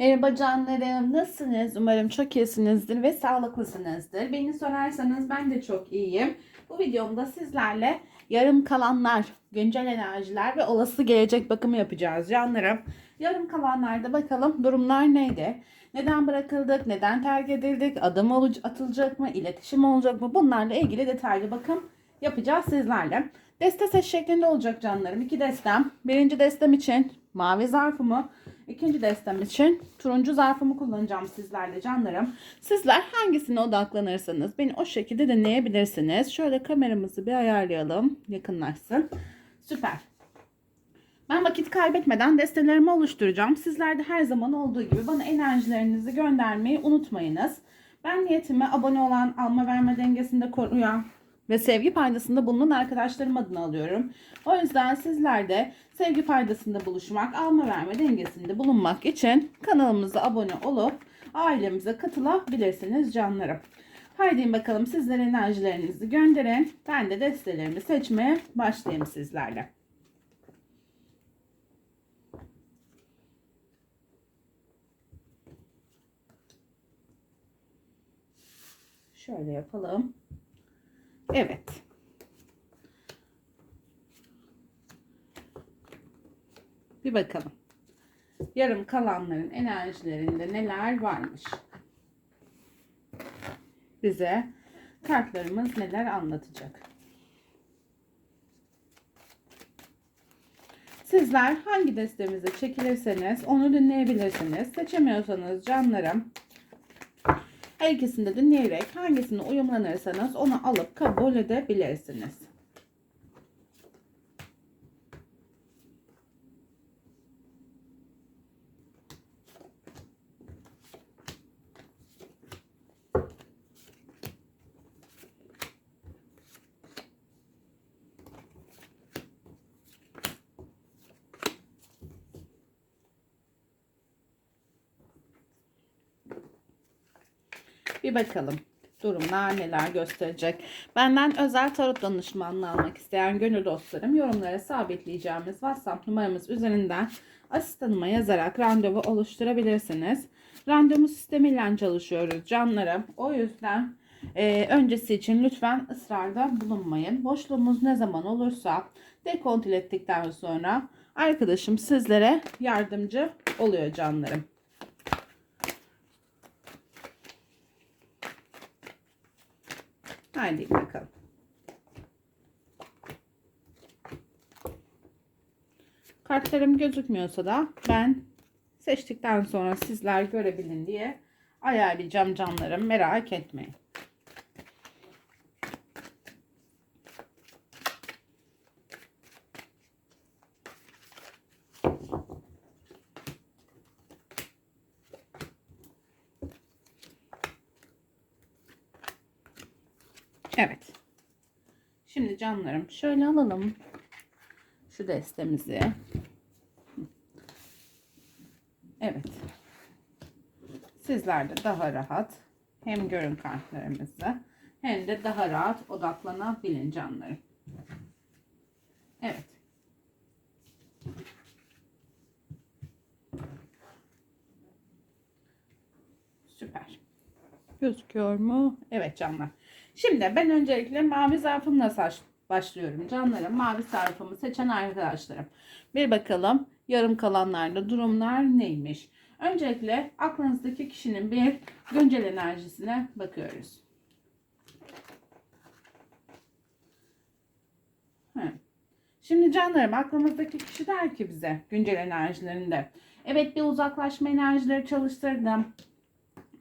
Merhaba canlarım, nasılsınız? Umarım çok iyisinizdir ve sağlıklısınızdır. Beni sorarsanız ben de çok iyiyim. Bu videomda sizlerle yarım kalanlar, güncel enerjiler ve olası gelecek bakımı yapacağız canlarım. Yarım kalanlarda bakalım durumlar neydi? Neden bırakıldık? Neden terk edildik? Adım atılacak mı? İletişim olacak mı? Bunlarla ilgili detaylı bakım yapacağız sizlerle. Deste seç şeklinde olacak canlarım. İki destem. Birinci destem için mavi zarfımı, ikinci destem için turuncu zarfımı kullanacağım sizlerle canlarım. Sizler hangisine odaklanırsanız beni o şekilde deneyebilirsiniz. Şöyle kameramızı bir ayarlayalım. Yakınlaşsın. Süper. Ben vakit kaybetmeden destelerimi oluşturacağım. Sizler de her zaman olduğu gibi bana enerjilerinizi göndermeyi unutmayınız. Ben niyetimi abone olan, alma verme dengesinde koruyan ve sevgi paydasında bulunan arkadaşlarım adına alıyorum. O yüzden sizler de sevgi paydasında buluşmak, alma verme dengesinde bulunmak için kanalımıza abone olup ailemize katılabilirsiniz canlarım. Haydi bakalım sizler enerjilerinizi gönderin. Ben de destelerimi seçmeye başlayayım sizlerle. Şöyle yapalım. Evet. Bir bakalım. Yarım kalanların enerjilerinde neler varmış? Bize kartlarımız neler anlatacak? Sizler hangi destemize çekilirseniz onu dinleyebilirsiniz. Seçemiyorsanız canlarım her ikisini de dinleyerek hangisine uyumlanırsanız onu alıp kabul edebilirsiniz. Bakalım durumlar neler gösterecek. Benden özel tarot danışmanlığı almak isteyen gönül dostlarım yorumlara sabitleyeceğimiz WhatsApp numaramız üzerinden asistanıma yazarak randevu oluşturabilirsiniz. Randevu sistemiyle çalışıyoruz canlarım. O yüzden e, öncesi için lütfen ısrarda bulunmayın. Boşluğumuz ne zaman olursa dekontil ettikten sonra arkadaşım sizlere yardımcı oluyor canlarım. Haydi bakalım. Kartlarım gözükmüyorsa da ben seçtikten sonra sizler görebilin diye ayarlayacağım canlarım. Merak etmeyin. Evet. Şimdi canlarım şöyle alalım. Şu destemizi. Evet. Sizler de daha rahat hem görün kartlarımızı hem de daha rahat odaklanabilin canlarım. Evet. Süper. Gözüküyor mu? Evet canlar. Şimdi ben öncelikle mavi zarfımla saç başlıyorum canlarım. Mavi zarfımı seçen arkadaşlarım. Bir bakalım yarım kalanlarda durumlar neymiş? Öncelikle aklınızdaki kişinin bir güncel enerjisine bakıyoruz. Şimdi canlarım aklımızdaki kişi der ki bize güncel enerjilerinde. Evet bir uzaklaşma enerjileri çalıştırdım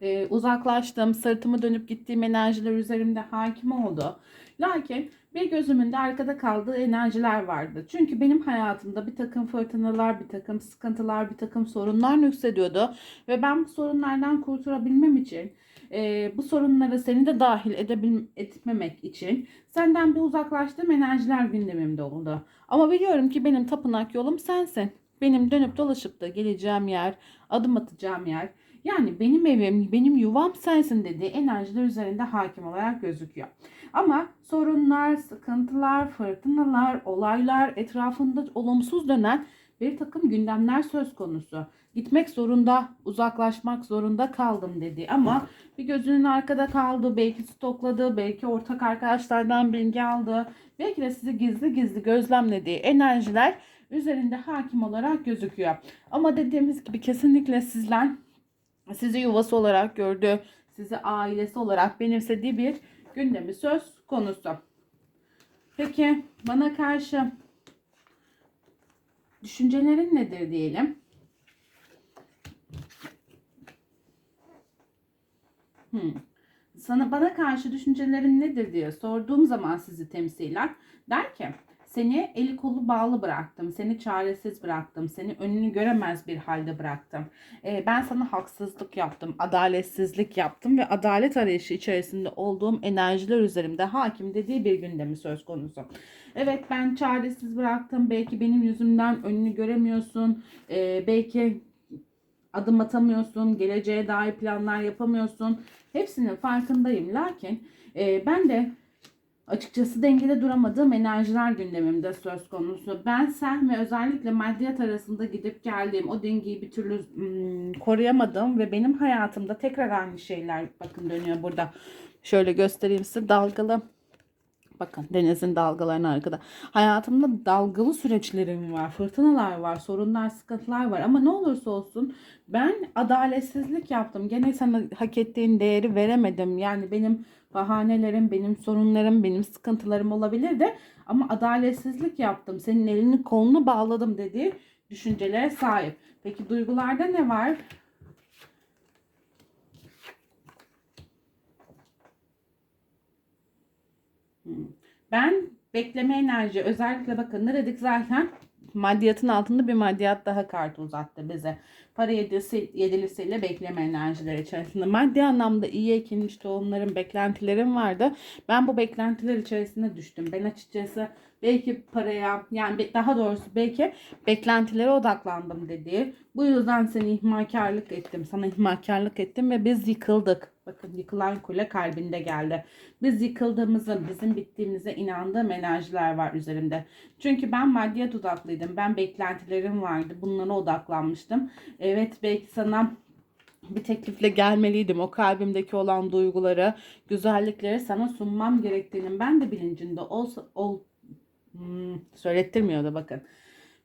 e, uzaklaştım, sırtımı dönüp gittiğim enerjiler üzerimde hakim oldu. Lakin bir gözümün de arkada kaldığı enerjiler vardı. Çünkü benim hayatımda bir takım fırtınalar, bir takım sıkıntılar, bir takım sorunlar yükseliyordu. Ve ben bu sorunlardan kurtulabilmem için, e, bu sorunlara seni de dahil edebil etmemek için senden bir uzaklaştığım enerjiler gündemimde oldu. Ama biliyorum ki benim tapınak yolum sensin. Benim dönüp dolaşıp da geleceğim yer, adım atacağım yer. Yani benim evim, benim yuvam sensin dediği enerjiler üzerinde hakim olarak gözüküyor. Ama sorunlar, sıkıntılar, fırtınalar, olaylar, etrafında olumsuz dönen bir takım gündemler söz konusu. Gitmek zorunda, uzaklaşmak zorunda kaldım dedi. Ama bir gözünün arkada kaldı, belki stokladı, belki ortak arkadaşlardan bilgi aldı. Belki de sizi gizli gizli gözlemlediği enerjiler üzerinde hakim olarak gözüküyor. Ama dediğimiz gibi kesinlikle sizler sizi yuvası olarak gördü, sizi ailesi olarak benimsediği bir gündemi söz konusu. Peki bana karşı düşüncelerin nedir diyelim? Hmm. Sana bana karşı düşüncelerin nedir diye sorduğum zaman sizi temsilen der ki seni eli kolu bağlı bıraktım, seni çaresiz bıraktım, seni önünü göremez bir halde bıraktım. Ee, ben sana haksızlık yaptım, adaletsizlik yaptım ve adalet arayışı içerisinde olduğum enerjiler üzerimde hakim dediği bir gündemi söz konusu. Evet ben çaresiz bıraktım, belki benim yüzümden önünü göremiyorsun, Ee, belki adım atamıyorsun, geleceğe dair planlar yapamıyorsun. Hepsinin farkındayım. Lakin e, ben de açıkçası dengede duramadığım enerjiler gündemimde söz konusu. Ben sen ve özellikle maddiyat arasında gidip geldiğim o dengeyi bir türlü hmm, koruyamadım ve benim hayatımda tekrar aynı şeyler bakın dönüyor burada. Şöyle göstereyim size dalgalı Bakın denizin dalgalarını arkada. Hayatımda dalgalı süreçlerim var, fırtınalar var, sorunlar, sıkıntılar var. Ama ne olursa olsun ben adaletsizlik yaptım. Gene sana hak ettiğin değeri veremedim. Yani benim bahanelerim, benim sorunlarım, benim sıkıntılarım olabilirdi. Ama adaletsizlik yaptım. Senin elini kolunu bağladım dediği düşüncelere sahip. Peki duygularda ne var? Ben bekleme enerji özellikle bakın ne dedik zaten maddiyatın altında bir maddiyat daha kartı uzattı bize. Para yedisi, yedilisiyle bekleme enerjileri içerisinde. Maddi anlamda iyi ekilmiş tohumların beklentilerim vardı. Ben bu beklentiler içerisinde düştüm. Ben açıkçası belki paraya yani daha doğrusu belki beklentilere odaklandım dediği. Bu yüzden seni ihmalkarlık ettim. Sana ihmalkarlık ettim ve biz yıkıldık. Bakın yıkılan kule kalbinde geldi. Biz yıkıldığımızı, bizim bittiğimize inandığım enerjiler var üzerimde. Çünkü ben maddiyat odaklıydım. Ben beklentilerim vardı. Bunlara odaklanmıştım. Evet belki sana bir teklifle gelmeliydim. O kalbimdeki olan duyguları, güzellikleri sana sunmam gerektiğinin ben de bilincinde ol, ol hmm, söylettirmiyordu bakın.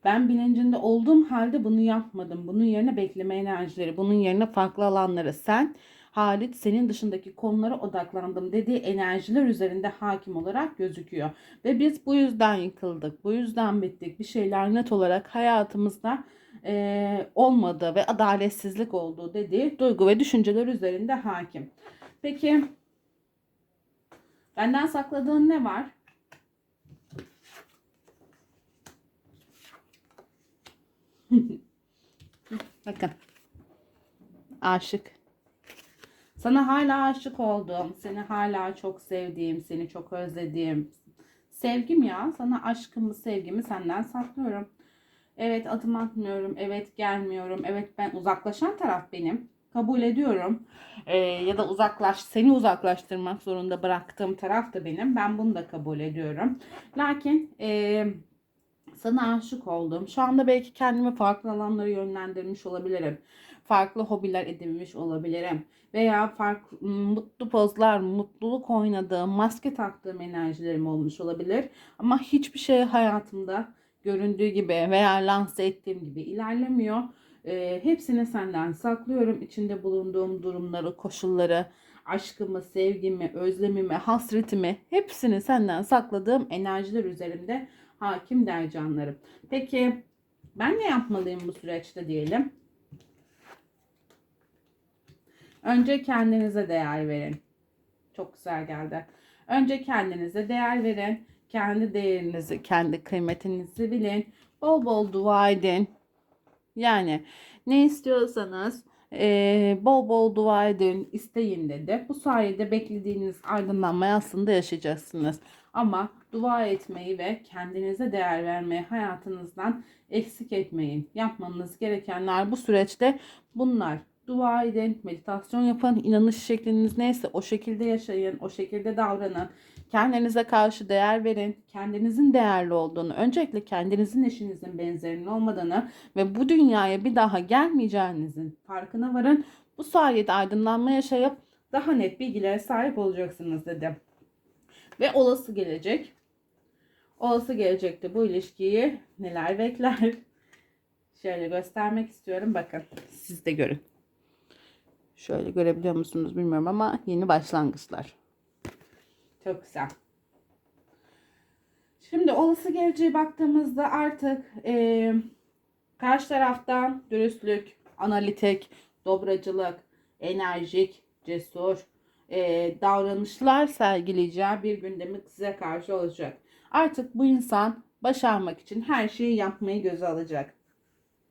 Ben bilincinde olduğum halde bunu yapmadım. Bunun yerine bekleme enerjileri, bunun yerine farklı alanları sen Halit senin dışındaki konulara odaklandım dediği enerjiler üzerinde hakim olarak gözüküyor. Ve biz bu yüzden yıkıldık, bu yüzden bittik. Bir şeyler net olarak hayatımızda e, olmadı ve adaletsizlik olduğu dediği duygu ve düşünceler üzerinde hakim. Peki benden sakladığın ne var? Bakın. Aşık. Sana hala aşık olduğum, seni hala çok sevdiğim, seni çok özlediğim. Sevgim ya. Sana aşkımı, sevgimi senden saklıyorum. Evet adım atmıyorum. Evet gelmiyorum. Evet ben uzaklaşan taraf benim. Kabul ediyorum. Ee, ya da uzaklaş, seni uzaklaştırmak zorunda bıraktığım taraf da benim. Ben bunu da kabul ediyorum. Lakin e, sana aşık oldum. Şu anda belki kendimi farklı alanlara yönlendirmiş olabilirim. Farklı hobiler edinmiş olabilirim. Veya farklı mutlu pozlar, mutluluk oynadığım, maske taktığım enerjilerim olmuş olabilir. Ama hiçbir şey hayatımda göründüğü gibi veya lanse ettiğim gibi ilerlemiyor. E, hepsini senden saklıyorum. İçinde bulunduğum durumları, koşulları, aşkımı, sevgimi, özlemimi, hasretimi hepsini senden sakladığım enerjiler üzerinde hakim der canlarım. Peki ben ne yapmalıyım bu süreçte diyelim? Önce kendinize değer verin. Çok güzel geldi. Önce kendinize değer verin. Kendi değerinizi, kendi kıymetinizi bilin. Bol bol dua edin. Yani ne istiyorsanız e, bol bol dua edin, isteyin dedi. Bu sayede beklediğiniz aydınlanmayı aslında yaşayacaksınız. Ama dua etmeyi ve kendinize değer vermeyi hayatınızdan eksik etmeyin. Yapmanız gerekenler bu süreçte bunlar. Dua edin, meditasyon yapın, inanış şekliniz neyse o şekilde yaşayın, o şekilde davranın. Kendinize karşı değer verin. Kendinizin değerli olduğunu, öncelikle kendinizin eşinizin benzerinin olmadığını ve bu dünyaya bir daha gelmeyeceğinizin farkına varın. Bu sayede aydınlanma yaşayıp daha net bilgilere sahip olacaksınız dedi. Ve olası gelecek. Olası gelecekte bu ilişkiyi neler bekler? Şöyle göstermek istiyorum. Bakın siz de görün. Şöyle görebiliyor musunuz bilmiyorum ama yeni başlangıçlar. Çok güzel. Şimdi olası geleceğe baktığımızda artık e, karşı taraftan dürüstlük, analitik, dobracılık, enerjik, cesur e, davranışlar sergileyeceği bir gündemi size karşı olacak. Artık bu insan başarmak için her şeyi yapmayı göze alacak.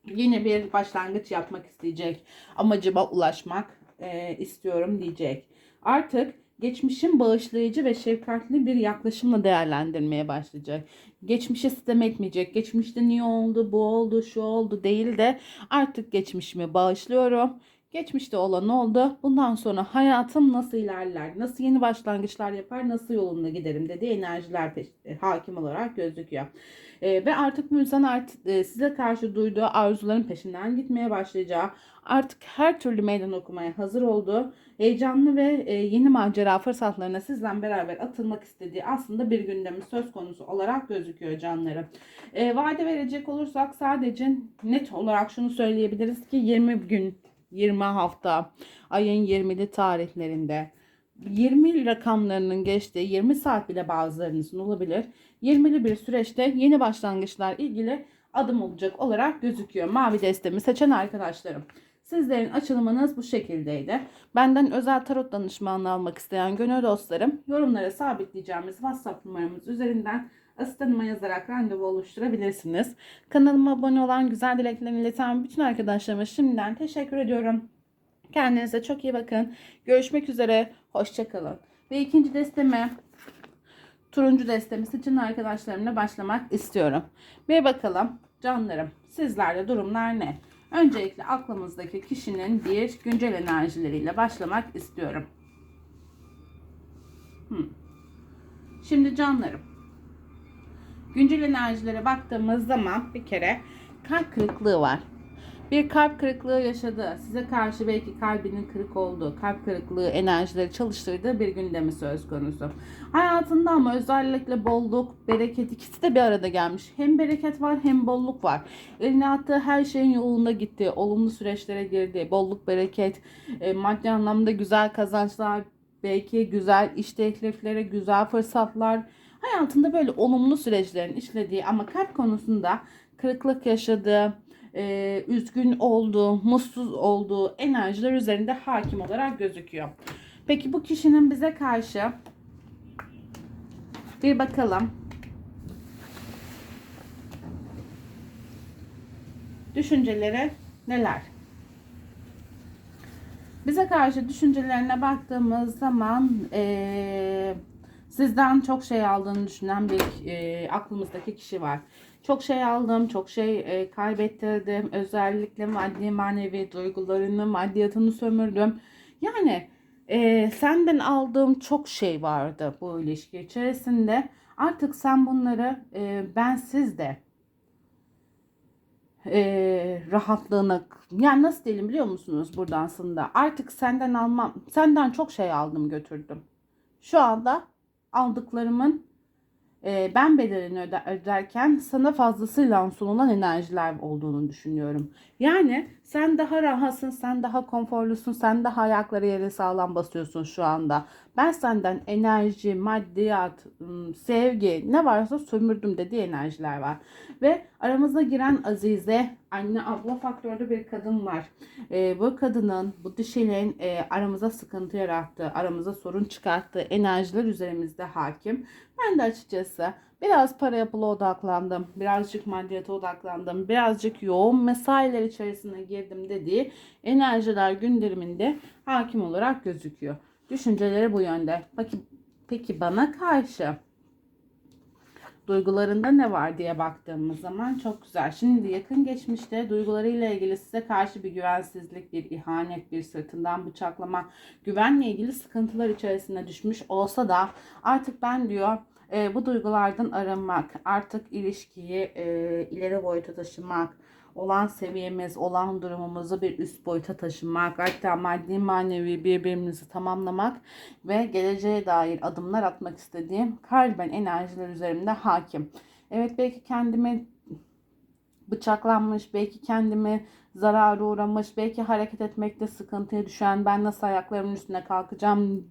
Yeni bir başlangıç yapmak isteyecek. Amacıma ulaşmak e, istiyorum diyecek. Artık geçmişin bağışlayıcı ve şefkatli bir yaklaşımla değerlendirmeye başlayacak. Geçmişe sitem etmeyecek. Geçmişte niye oldu, bu oldu, şu oldu değil de artık geçmişimi bağışlıyorum. Geçmişte olan oldu. Bundan sonra hayatım nasıl ilerler, nasıl yeni başlangıçlar yapar, nasıl yolunda giderim dediği enerjiler peş- e, hakim olarak gözüküyor. E, ve artık bu insan artık e, size karşı duyduğu arzuların peşinden gitmeye başlayacağı, artık her türlü meydan okumaya hazır olduğu, heyecanlı ve e, yeni macera fırsatlarına sizden beraber atılmak istediği aslında bir gündemi söz konusu olarak gözüküyor canlarım. E, vade verecek olursak sadece net olarak şunu söyleyebiliriz ki 20 gün 20 hafta ayın 20'li tarihlerinde 20 rakamlarının geçtiği 20 saat bile bazılarınızın olabilir. 20'li bir süreçte yeni başlangıçlar ilgili adım olacak olarak gözüküyor. Mavi destemi seçen arkadaşlarım. Sizlerin açılımınız bu şekildeydi. Benden özel tarot danışmanlığı almak isteyen gönül dostlarım yorumlara sabitleyeceğimiz WhatsApp numaramız üzerinden asistanıma yazarak randevu oluşturabilirsiniz. Kanalıma abone olan güzel dileklerini ileten bütün arkadaşlarıma şimdiden teşekkür ediyorum. Kendinize çok iyi bakın. Görüşmek üzere. Hoşçakalın. Ve ikinci desteme turuncu destemi seçen arkadaşlarımla başlamak istiyorum. Bir bakalım canlarım sizlerle durumlar ne? Öncelikle aklımızdaki kişinin bir güncel enerjileriyle başlamak istiyorum. Hmm. Şimdi canlarım güncel enerjilere baktığımız zaman bir kere kalp kırıklığı var. Bir kalp kırıklığı yaşadı. Size karşı belki kalbinin kırık olduğu, kalp kırıklığı enerjileri çalıştırdığı bir gündemi söz konusu. Hayatında ama özellikle bolluk, bereket ikisi de bir arada gelmiş. Hem bereket var hem bolluk var. Eline attığı her şeyin yolunda gitti. Olumlu süreçlere girdi. Bolluk, bereket, e, maddi anlamda güzel kazançlar, belki güzel iş teklifleri, güzel fırsatlar. Hayatında böyle olumlu süreçlerin işlediği ama kalp konusunda kırıklık yaşadığı, e, üzgün olduğu, mutsuz olduğu enerjiler üzerinde hakim olarak gözüküyor. Peki bu kişinin bize karşı bir bakalım. Düşünceleri neler? Bize karşı düşüncelerine baktığımız zaman eee, sizden çok şey aldığını düşünen bir eee, aklımızdaki kişi var. Çok şey aldım, çok şey eee, kaybettirdim. Özellikle maddi manevi duygularını, maddiyatını sömürdüm. Yani eee, senden aldığım çok şey vardı bu ilişki içerisinde. Artık sen bunları eee bensiz de e, rahatlığına yani nasıl diyelim biliyor musunuz buradan aslında artık senden almam senden çok şey aldım götürdüm şu anda aldıklarımın e, ben bedelini öde, öderken sana fazlasıyla sunulan enerjiler olduğunu düşünüyorum. Yani sen daha rahatsın, sen daha konforlusun, sen daha ayakları yere sağlam basıyorsun şu anda. Ben senden enerji, maddiyat, sevgi ne varsa sömürdüm dediği enerjiler var. Ve aramıza giren Azize, anne abla faktörlü bir kadın var. E, bu kadının, bu dişinin e, aramıza sıkıntı yarattığı, aramıza sorun çıkarttığı enerjiler üzerimizde hakim. Ben de açıkçası biraz para yapıla odaklandım, birazcık maddiyata odaklandım, birazcık yoğun mesailer içerisine girdim dediği enerjiler gündeminde hakim olarak gözüküyor. Düşünceleri bu yönde. Peki, peki bana karşı Duygularında ne var diye baktığımız zaman çok güzel. Şimdi yakın geçmişte duygularıyla ilgili size karşı bir güvensizlik, bir ihanet, bir sırtından bıçaklama, güvenle ilgili sıkıntılar içerisine düşmüş olsa da artık ben diyor e, bu duygulardan arınmak, artık ilişkiyi e, ileri boyuta taşımak, olan seviyemiz, olan durumumuzu bir üst boyuta taşımak, hatta maddi manevi birbirimizi tamamlamak ve geleceğe dair adımlar atmak istediğim kalben enerjiler üzerimde hakim. Evet belki kendimi bıçaklanmış, belki kendimi zarara uğramış, belki hareket etmekte sıkıntıya düşen, ben nasıl ayaklarımın üstüne kalkacağım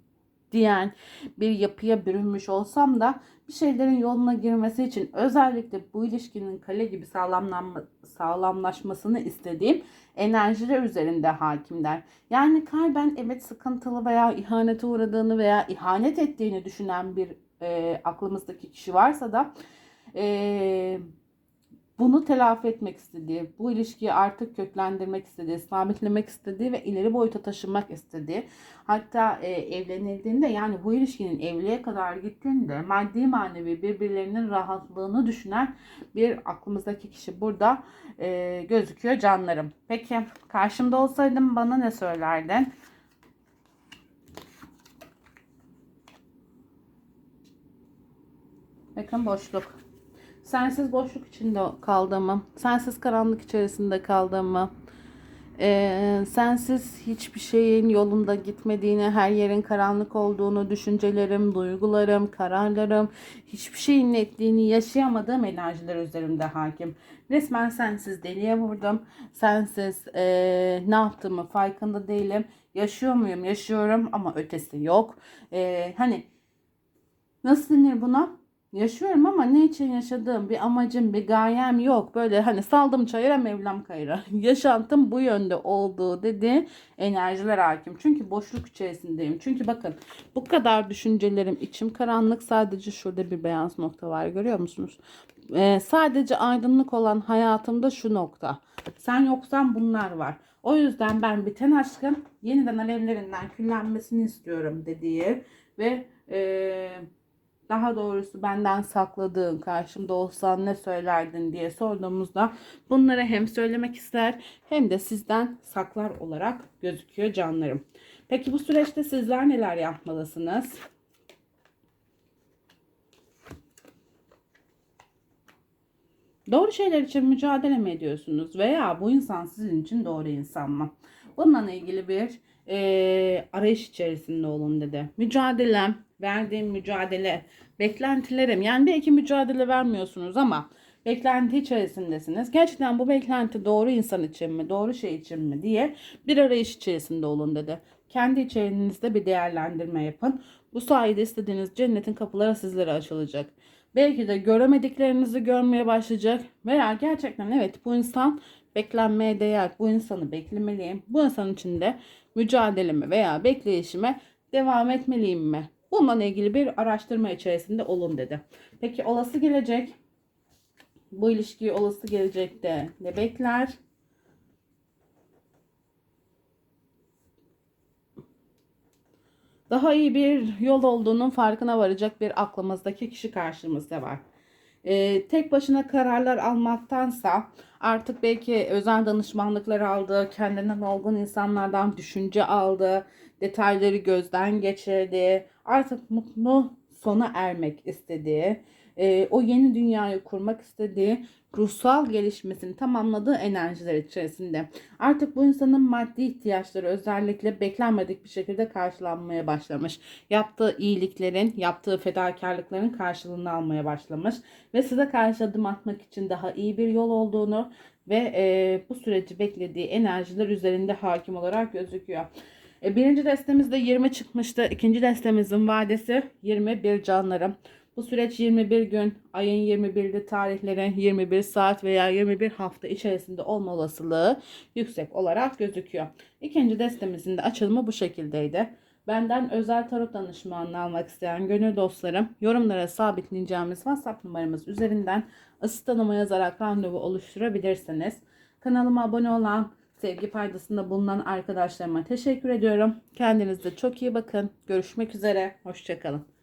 diyen bir yapıya bürünmüş olsam da bir şeylerin yoluna girmesi için özellikle bu ilişkinin kale gibi sağlamlanma, sağlamlaşmasını istediğim enerjiler üzerinde hakimler. Yani kalben evet sıkıntılı veya ihanete uğradığını veya ihanet ettiğini düşünen bir e, aklımızdaki kişi varsa da e, bunu telafi etmek istediği, bu ilişkiyi artık köklendirmek istediği, sabitlemek istediği ve ileri boyuta taşımak istediği, hatta e, evlenildiğinde yani bu ilişkinin evliliğe kadar gittiğinde maddi manevi birbirlerinin rahatlığını düşünen bir aklımızdaki kişi burada e, gözüküyor canlarım. Peki karşımda olsaydım bana ne söylerdin? Bakın boşluk. Sensiz boşluk içinde kaldığımı, sensiz karanlık içerisinde kaldığımı, e, sensiz hiçbir şeyin yolunda gitmediğini, her yerin karanlık olduğunu, düşüncelerim, duygularım, kararlarım, hiçbir şeyin netliğini yaşayamadığım enerjiler üzerimde hakim. Resmen sensiz deliye vurdum. Sensiz e, ne yaptığımı farkında değilim. Yaşıyor muyum? Yaşıyorum ama ötesi yok. E, hani nasıl denir buna? Yaşıyorum ama ne için yaşadığım bir amacım bir gayem yok. Böyle hani saldım çayıra mevlam kayıra. Yaşantım bu yönde olduğu dedi enerjiler hakim. Çünkü boşluk içerisindeyim. Çünkü bakın bu kadar düşüncelerim içim karanlık. Sadece şurada bir beyaz nokta var görüyor musunuz? Ee, sadece aydınlık olan hayatımda şu nokta. Sen yoksan bunlar var. O yüzden ben biten aşkın yeniden alevlerinden küllenmesini istiyorum dediği ve eee daha doğrusu benden sakladığın, karşımda olsan ne söylerdin diye sorduğumuzda bunları hem söylemek ister hem de sizden saklar olarak gözüküyor canlarım. Peki bu süreçte sizler neler yapmalısınız? Doğru şeyler için mücadele mi ediyorsunuz veya bu insan sizin için doğru insan mı? Bununla ilgili bir e, arayış içerisinde olun dedi. Mücadelem, verdiğim mücadele, beklentilerim. Yani belki mücadele vermiyorsunuz ama beklenti içerisindesiniz. Gerçekten bu beklenti doğru insan için mi, doğru şey için mi diye bir arayış içerisinde olun dedi. Kendi içerinizde bir değerlendirme yapın. Bu sayede istediğiniz cennetin kapıları sizlere açılacak. Belki de göremediklerinizi görmeye başlayacak veya gerçekten evet bu insan beklenmeye değer. Bu insanı beklemeliyim. Bu insan için de mücadeleme veya bekleyişime devam etmeliyim mi? Bununla ilgili bir araştırma içerisinde olun dedi. Peki olası gelecek bu ilişkiyi olası gelecekte ne bekler? Daha iyi bir yol olduğunun farkına varacak bir aklımızdaki kişi karşımızda var. Ee, tek başına kararlar almaktansa artık belki özel danışmanlıklar aldı, kendinden olgun insanlardan düşünce aldı, detayları gözden geçirdi, artık mutlu sona ermek istediği, e, o yeni dünyayı kurmak istediği ruhsal gelişmesini tamamladığı enerjiler içerisinde. Artık bu insanın maddi ihtiyaçları özellikle beklenmedik bir şekilde karşılanmaya başlamış. Yaptığı iyiliklerin, yaptığı fedakarlıkların karşılığını almaya başlamış. Ve size karşı adım atmak için daha iyi bir yol olduğunu ve e, bu süreci beklediği enerjiler üzerinde hakim olarak gözüküyor. E, birinci destemizde 20 çıkmıştı. İkinci destemizin vadesi 21 canlarım. Bu süreç 21 gün, ayın 21'li tarihlerin 21 saat veya 21 hafta içerisinde olma olasılığı yüksek olarak gözüküyor. İkinci destemizin de açılımı bu şekildeydi. Benden özel tarot danışmanlığı almak isteyen gönül dostlarım yorumlara sabitleyeceğimiz WhatsApp numaramız üzerinden asistanıma yazarak randevu oluşturabilirsiniz. Kanalıma abone olan, sevgi paydasında bulunan arkadaşlarıma teşekkür ediyorum. Kendinize çok iyi bakın. Görüşmek üzere. Hoşçakalın.